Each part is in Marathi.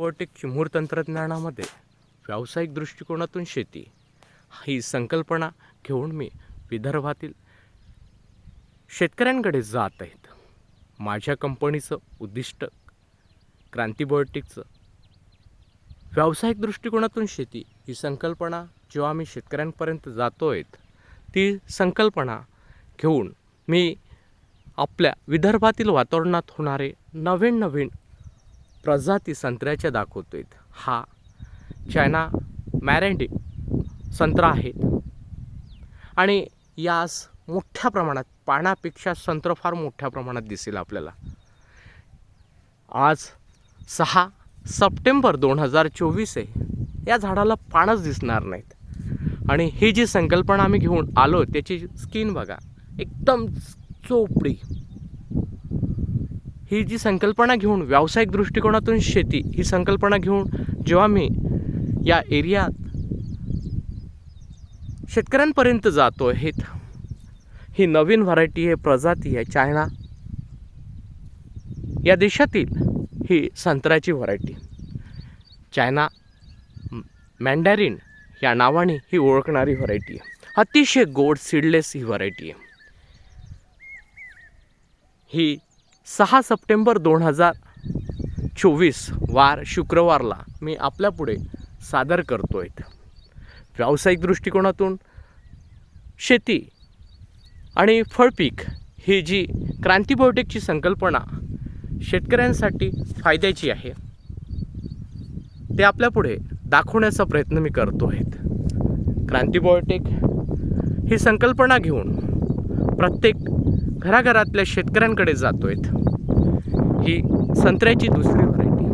रोबोटिक चिमूर तंत्रज्ञानामध्ये व्यावसायिक दृष्टिकोनातून शेती ही संकल्पना घेऊन मी विदर्भातील शेतकऱ्यांकडे जात आहेत. माझ्या कंपनीचं उद्दिष्ट क्रांतीबॉयोटिकचं व्यावसायिक दृष्टिकोनातून शेती ही संकल्पना जेव्हा मी शेतकऱ्यांपर्यंत जातो आहेत ती संकल्पना घेऊन मी आपल्या विदर्भातील वातावरणात होणारे नवीन नवीन प्रजाती संत्र्याच्या दाखवतो आहेत हा चायना मॅरेंडी संत्रा आहेत. आणि यास मोठ्या प्रमाणात पाण्यापेक्षा संत्र फार मोठ्या प्रमाणात दिसेल आपल्याला. आज सहा सप्टेंबर दोन हजार चोवीस आहे. या झाडाला पानच दिसणार नाहीत. आणि ही जी संकल्पना आम्ही घेऊन आलो त्याची स्किन बघा. एकदम चोपडी. ही जी संकल्पना घेऊन व्यावसायिक दृष्टिकोनातून शेती ही संकल्पना घेऊन जेव्हा मी या एरियात शेतकऱ्यांपर्यंत जातो आहेत ही नवीन व्हरायटी आहे प्रजाती आहे चायना. या देशातील ही संत्र्याची व्हरायटी चायना मँडॅरिन या नावाने ही ओळखणारी व्हरायटी आहे. अतिशय गोड सीडलेस ही व्हरायटी आहे. ही सहा सप्टेंबर दोन हजार चोवीस वार शुक्रवारला मी आपल्यापुढे सादर करतो आहेत व्यावसायिक दृष्टिकोनातून शेती आणि फळपीक ही जी क्रांतिबयोटिकची संकल्पना शेतकऱ्यांसाठी फायद्याची आहे ते आपल्यापुढे दाखवण्याचा प्रयत्न मी करतो आहेत बॉयोटेक ही संकल्पना घेऊन प्रत्येक घराघरातल्या शेतकऱ्यांकडे जातो आहेत ही संत्र्याची दुसरी व्हरायटी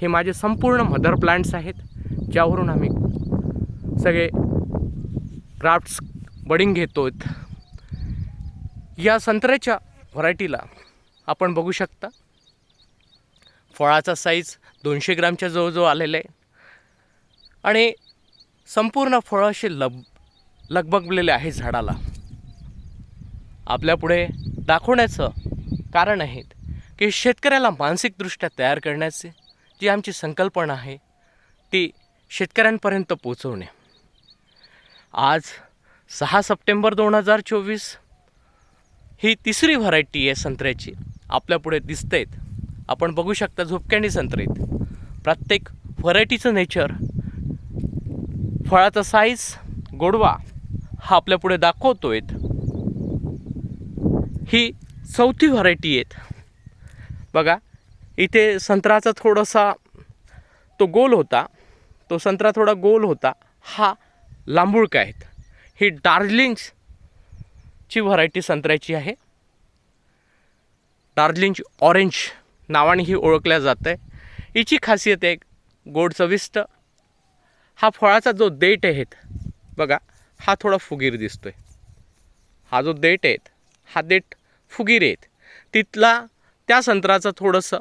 हे माझे संपूर्ण मदर प्लांट्स आहेत ज्यावरून आम्ही सगळे क्राफ्ट्स बडिंग घेतो या संत्र्याच्या व्हरायटीला आपण बघू शकता. फळाचा साईज दोनशे ग्रामच्या जवळजवळ आलेला आहे. आणि संपूर्ण फळं असे लब लगबगलेले आहे झाडाला. आपल्यापुढे दाखवण्याचं कारण आहेत की शेतकऱ्याला मानसिकदृष्ट्या तयार करण्याची जी आमची संकल्पना आहे ती शेतकऱ्यांपर्यंत पोचवणे आज सहा सप्टेंबर दोन हजार चोवीस ही तिसरी व्हरायटी आहे संत्र्याची. आपल्यापुढे दिसत आपण बघू शकता झोपक्यांनी संत्रे आहेत प्रत्येक व्हरायटीचं नेचर फळाचा साईज गोडवा हा आपल्यापुढे दाखवतो आहेत ही चौथी व्हरायटी आहेत. बघा इथे संत्र्याचा थोडासा तो गोल होता. तो संत्रा थोडा गोल होता. हा लांबुळका आहेत. ही डार्जिलिंगची व्हरायटी संत्र्याची आहे. डार्जिलिंग ऑरेंज नावाने ही ओळखल्या जातं आहे हिची खासियत आहे गोड चविष्ट. हा फळाचा जो देठ आहेत बघा हा थोडा फुगीर दिसतोय. हा जो देठ आहेत हादेट फुगीर आहेत तिथला त्या संत्राचं थोडंसं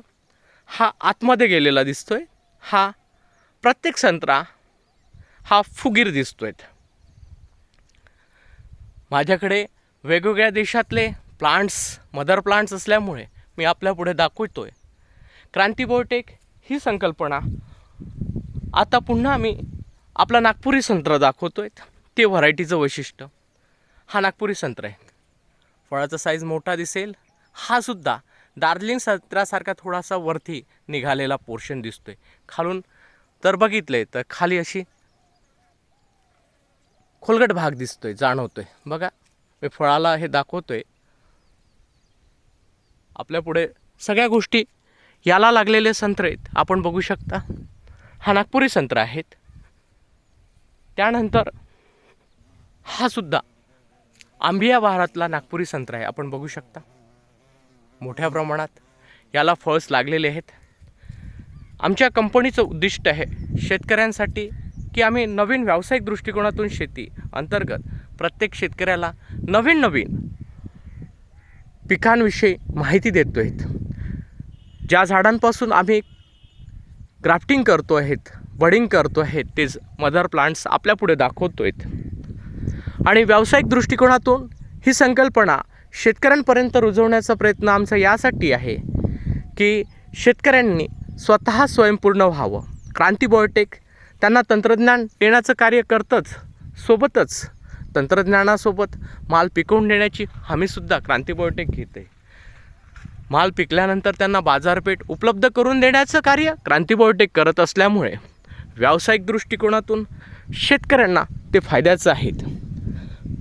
हा आतमध्ये गेलेला दिसतो आहे हा प्रत्येक संत्रा हा फुगीर दिसतो आहेत माझ्याकडे वेगवेगळ्या देशातले प्लांट्स मदर प्लांट्स असल्यामुळे मी आपल्यापुढे दाखवतो आहे क्रांतिबोटेक ही संकल्पना आता पुन्हा मी आपला नागपुरी संत्र दाखवतो आहे ते व्हरायटीचं वैशिष्ट्य. हा नागपुरी संत्र आहे. फळाचा साईज मोठा दिसेल. हा सुद्धा दार्जिलिंग सत्रासारखा थोडासा वरती निघालेला पोर्शन दिसतोय. खालून तर बघितलंय तर खाली अशी खोलगट भाग दिसतोय जाणवतोय. बघा मी फळाला हे दाखवतोय. आपल्या पुढे सगळ्या गोष्टी याला लागलेले संत्र आहेत. आपण बघू शकता हा नागपुरी संत्र आहेत. त्यानंतर हा सुद्धा आंबिया बहारातला नागपुरी संत्रा आहे. आपण बघू शकता. मोठ्या प्रमाणात याला फळस लागलेले आहेत. आमच्या कंपनीचं उद्दिष्ट आहे शेतकऱ्यांसाठी की आम्ही नवीन व्यावसायिक दृष्टिकोनातून शेती अंतर्गत प्रत्येक शेतकऱ्याला नवीन नवीन पिकांविषयी माहिती देतो आहेत ज्या झाडांपासून आम्ही ग्राफ्टिंग करतो आहेत बडिंग करतो आहेत तेच मदर प्लांट्स आपल्यापुढे दाखवतो आहेत आणि व्यावसायिक दृष्टिकोनातून ही संकल्पना शेतकऱ्यांपर्यंत रुजवण्याचा प्रयत्न आमचा यासाठी आहे की शेतकऱ्यांनी स्वतः स्वयंपूर्ण व्हावं. क्रांती बायोटेक त्यांना तंत्रज्ञान देण्याचं कार्य करतंच सोबतच तंत्रज्ञानासोबत माल पिकवून देण्याची हमीसुद्धा क्रांती बायोटेक घेते. माल पिकल्यानंतर त्यांना बाजारपेठ उपलब्ध करून देण्याचं कार्य क्रांती बायोटेक करत असल्यामुळे व्यावसायिक दृष्टिकोनातून शेतकऱ्यांना ते फायद्याचं आहेत.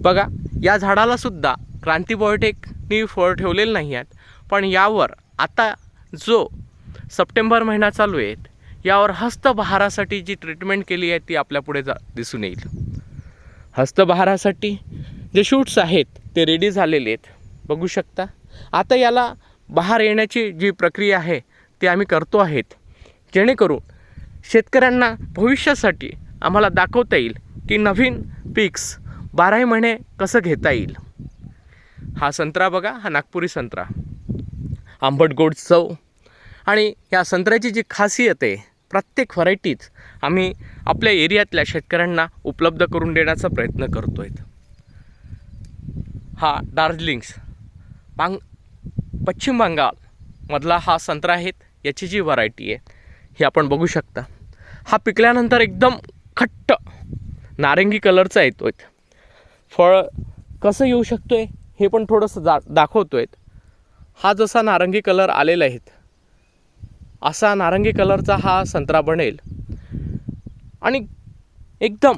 बघा या झाडालासुद्धा क्रांती बायोटेकनी फळ ठेवलेलं नाही आहेत. पण यावर आता जो सप्टेंबर महिना चालू आहे यावर हस्तबहारासाठी जी ट्रीटमेंट केली आहे ती आपल्यापुढे जा दिसून येईल. हस्तबहारासाठी जे शूट्स आहेत ते रेडी झालेले आहेत. बघू शकता. आता याला बहार येण्याची जी प्रक्रिया आहे ती आम्ही करतो आहेत. जेणेकरून शेतकऱ्यांना भविष्यासाठी आम्हाला दाखवता येईल की नवीन पिक्स बाराही महिने कसं घेता येईल? हा संत्रा बघा हा नागपुरी संत्रा. आंबट गोड चव. आणि या संत्र्याची जी खासियत आहे प्रत्येक व्हरायटीच आम्ही आपल्या एरियातल्या शेतकऱ्यांना उपलब्ध करून देण्याचा प्रयत्न करतो आहेत हा दार्जिलिंग्स बांग पश्चिम बंगालमधला हा संत्रा आहेत याची जी व्हरायटी आहे ही आपण बघू शकता. हा पिकल्यानंतर एकदम खट्ट नारंगी कलरचा येतो आहे फळ कसं येऊ शकतो आहे हे पण थोडंसं जा दाखवतो आहेत हा जसा नारंगी कलर आलेला आहेत असा नारंगी कलरचा हा संत्रा बनेल. आणि एकदम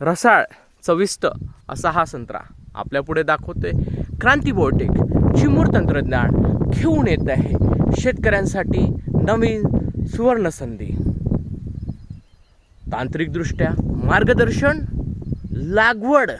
रसाळ चविष्ट असा हा संत्रा आपल्यापुढे दाखवतोय. क्रांती बोटेक चिमूर तंत्रज्ञान घेऊन येत आहे शेतकऱ्यांसाठी नवीन सुवर्णसंधी. तांत्रिकदृष्ट्या मार्गदर्शन लागवड